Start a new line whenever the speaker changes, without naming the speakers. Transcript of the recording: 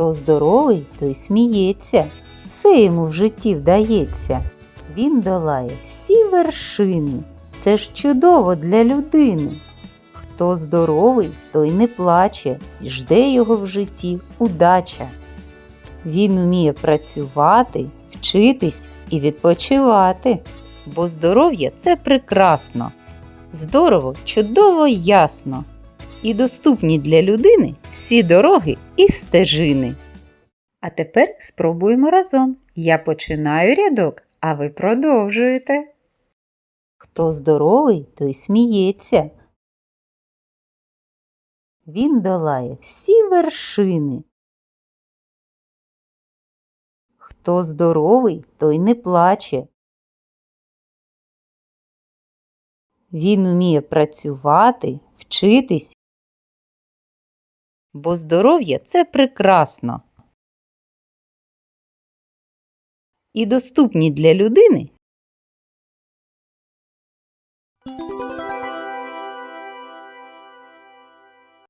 Хто здоровий, той сміється, все йому в житті вдається. Він долає всі вершини. Це ж чудово для людини. Хто здоровий, той не плаче, і жде його в житті удача. Він уміє працювати, вчитись і відпочивати, бо здоров'я це прекрасно. Здорово, чудово, ясно. І доступні для людини всі дороги і стежини. А тепер спробуємо разом. Я починаю рядок, а ви продовжуєте. Хто здоровий, той сміється. Він долає всі вершини. Хто здоровий, той не плаче. Він уміє працювати, вчитись, бо здоров'я це прекрасно. І доступні для людини